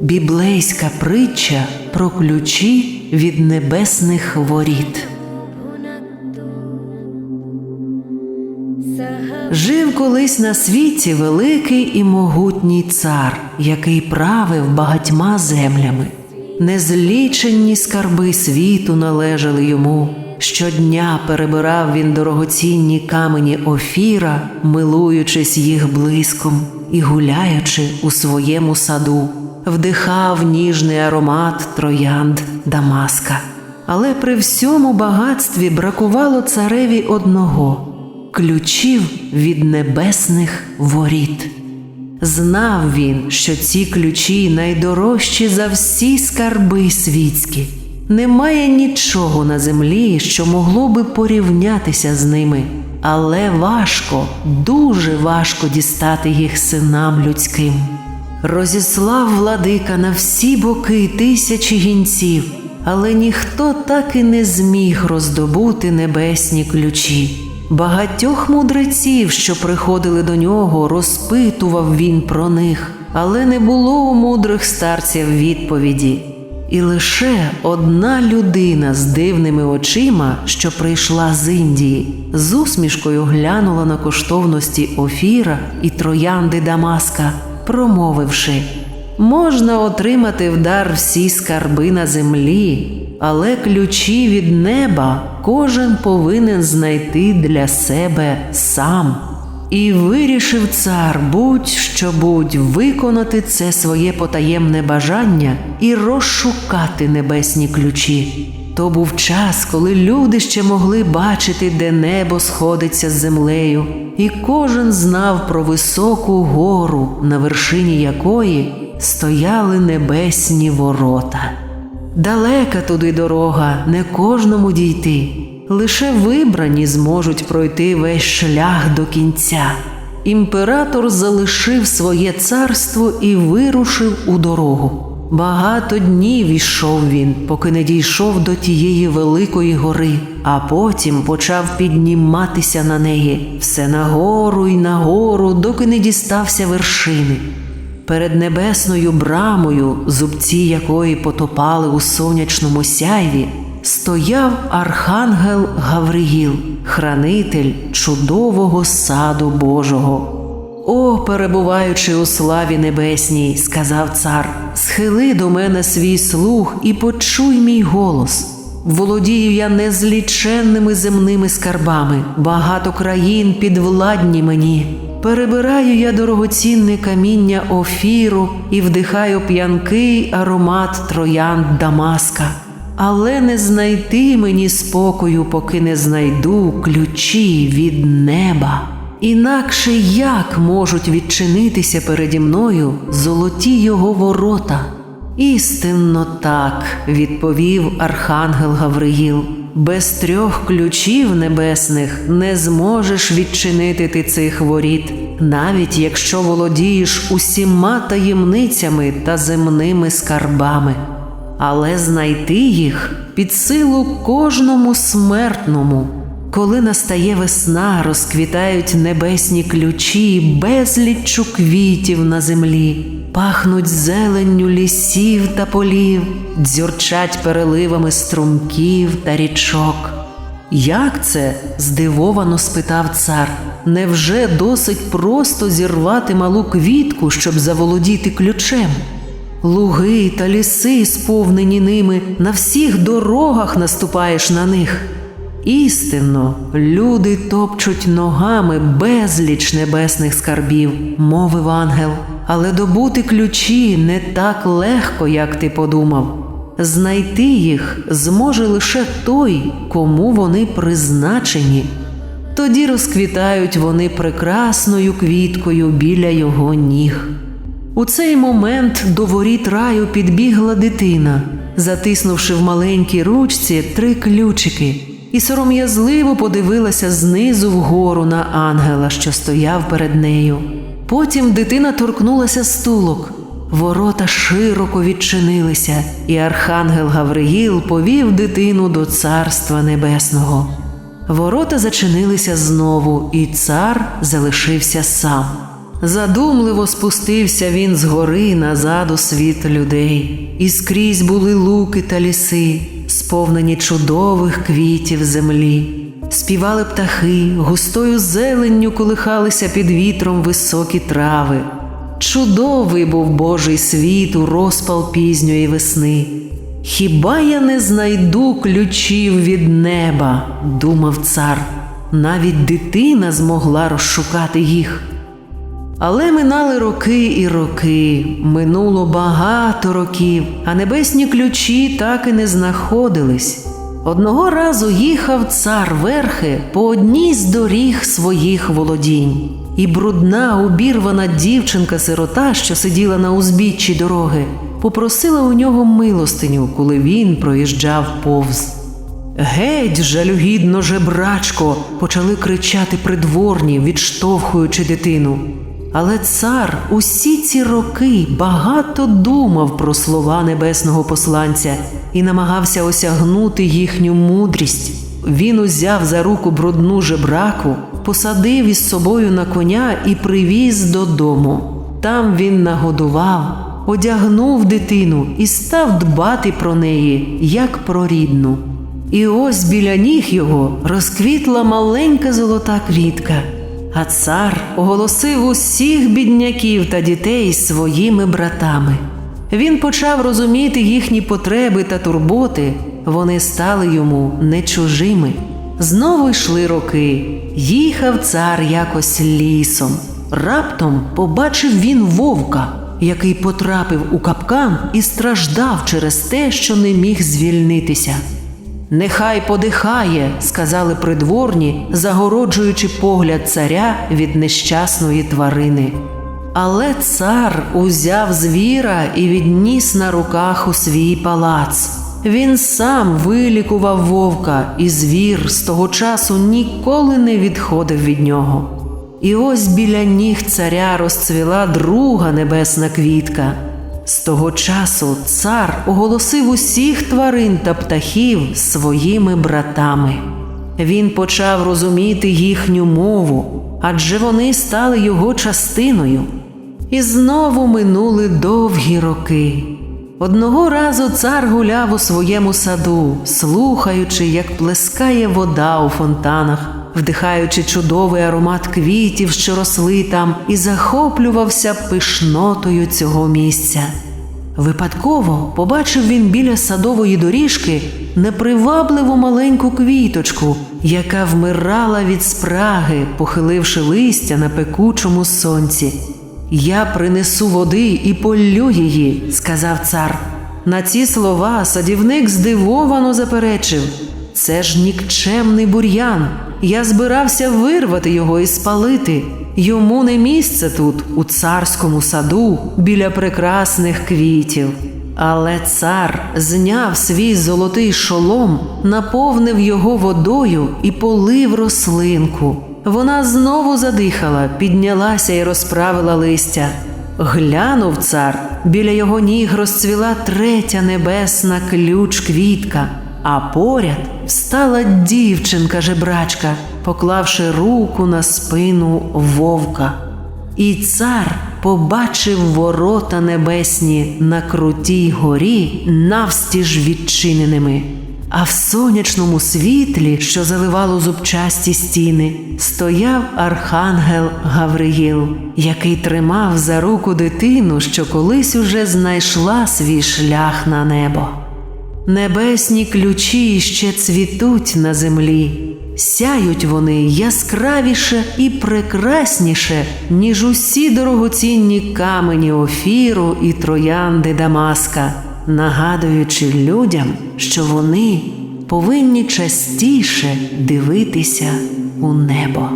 Біблейська притча про ключі від небесних воріт. Жив колись на світі великий і могутній цар, який правив багатьма землями. Незліченні скарби світу належали йому. Щодня перебирав він дорогоцінні камені офіра, милуючись їх блиском і гуляючи у своєму саду, вдихав ніжний аромат троянд Дамаска. Але при всьому багатстві бракувало цареві одного ключів від небесних воріт. Знав він, що ці ключі найдорожчі за всі скарби світські. Немає нічого на землі, що могло би порівнятися з ними, але важко, дуже важко дістати їх синам людським. Розіслав владика на всі боки тисячі гінців, але ніхто так і не зміг роздобути небесні ключі. Багатьох мудреців, що приходили до нього, розпитував він про них, але не було у мудрих старців відповіді. І лише одна людина з дивними очима, що прийшла з Індії, з усмішкою глянула на коштовності Офіра і троянди Дамаска, промовивши можна отримати в дар всі скарби на землі, але ключі від неба кожен повинен знайти для себе сам. І вирішив цар будь-що будь виконати це своє потаємне бажання і розшукати небесні ключі. То був час, коли люди ще могли бачити, де небо сходиться з землею, і кожен знав про високу гору, на вершині якої стояли небесні ворота. Далека туди дорога, не кожному дійти. Лише вибрані зможуть пройти весь шлях до кінця. Імператор залишив своє царство і вирушив у дорогу. Багато днів ішов він, поки не дійшов до тієї великої гори, а потім почав підніматися на неї все нагору й нагору, доки не дістався вершини. Перед небесною брамою, зубці якої потопали у сонячному сяйві, стояв архангел Гавриїл, хранитель чудового саду Божого. О, перебуваючи у славі небесній, сказав цар, схили до мене свій слух і почуй мій голос. Володію я незліченними земними скарбами, багато країн підвладні мені. Перебираю я дорогоцінне каміння офіру і вдихаю п'янкий аромат троянд Дамаска. Але не знайти мені спокою, поки не знайду ключі від неба. Інакше як можуть відчинитися переді мною золоті його ворота? Істинно так, відповів архангел Гавриїл. Без трьох ключів небесних не зможеш відчинити ти цих воріт, навіть якщо володієш усіма таємницями та земними скарбами. Але знайти їх під силу кожному смертному. Коли настає весна, розквітають небесні ключі, безліччю квітів на землі, пахнуть зеленню лісів та полів, дзюрчать переливами струмків та річок. Як це? здивовано спитав цар. Невже досить просто зірвати малу квітку, щоб заволодіти ключем? Луги та ліси, сповнені ними, на всіх дорогах наступаєш на них. Істинно, люди топчуть ногами безліч небесних скарбів, мовив ангел, але добути ключі не так легко, як ти подумав. Знайти їх зможе лише той, кому вони призначені. Тоді розквітають вони прекрасною квіткою біля його ніг. У цей момент до воріт раю підбігла дитина, затиснувши в маленькій ручці три ключики і сором'язливо подивилася знизу вгору на ангела, що стояв перед нею. Потім дитина торкнулася стулок. Ворота широко відчинилися, і архангел Гавриїл повів дитину до Царства Небесного. Ворота зачинилися знову, і цар залишився сам. Задумливо спустився він з гори назад у світ людей, і скрізь були луки та ліси, сповнені чудових квітів землі. Співали птахи, густою зеленню колихалися під вітром високі трави. Чудовий був Божий світ у розпал пізньої весни. Хіба я не знайду ключів від неба, думав цар, навіть дитина змогла розшукати їх. Але минали роки і роки, минуло багато років, а небесні ключі так і не знаходились. Одного разу їхав цар верхи по одній з доріг своїх володінь, і брудна, обірвана дівчинка-сирота, що сиділа на узбіччі дороги, попросила у нього милостиню, коли він проїжджав повз. Геть, жалюгідно жебрачко, почали кричати придворні, відштовхуючи дитину. Але цар усі ці роки багато думав про слова небесного посланця і намагався осягнути їхню мудрість. Він узяв за руку брудну жебраку, посадив із собою на коня і привіз додому. Там він нагодував, одягнув дитину і став дбати про неї, як про рідну. І ось біля ніг його розквітла маленька золота квітка. А цар оголосив усіх бідняків та дітей своїми братами. Він почав розуміти їхні потреби та турботи, вони стали йому не чужими. Знову йшли роки. Їхав цар якось лісом. Раптом побачив він вовка, який потрапив у капкан і страждав через те, що не міг звільнитися. Нехай подихає, сказали придворні, загороджуючи погляд царя від нещасної тварини. Але цар узяв звіра і відніс на руках у свій палац. Він сам вилікував вовка, і звір з того часу ніколи не відходив від нього. І ось біля ніг царя розцвіла друга небесна квітка. З того часу цар оголосив усіх тварин та птахів своїми братами. Він почав розуміти їхню мову, адже вони стали його частиною. І знову минули довгі роки. Одного разу цар гуляв у своєму саду, слухаючи, як плескає вода у фонтанах, вдихаючи чудовий аромат квітів, що росли там, і захоплювався пишнотою цього місця. Випадково побачив він біля садової доріжки непривабливу маленьку квіточку, яка вмирала від спраги, похиливши листя на пекучому сонці. Я принесу води і полю її, сказав цар. На ці слова садівник здивовано заперечив це ж нікчемний бур'ян. Я збирався вирвати його і спалити. Йому не місце тут, у царському саду, біля прекрасних квітів. Але цар зняв свій золотий шолом, наповнив його водою і полив рослинку. Вона знову задихала, піднялася і розправила листя. Глянув цар, біля його ніг розцвіла третя небесна ключ квітка, а поряд встала дівчинка жебрачка, поклавши руку на спину вовка. І цар побачив ворота небесні на крутій горі навстіж відчиненими. А в сонячному світлі, що заливало зубчасті стіни, стояв архангел Гавриїл, який тримав за руку дитину, що колись уже знайшла свій шлях на небо. Небесні ключі ще цвітуть на землі, сяють вони яскравіше і прекрасніше, ніж усі дорогоцінні камені офіру і троянди Дамаска, нагадуючи людям, що вони повинні частіше дивитися у небо.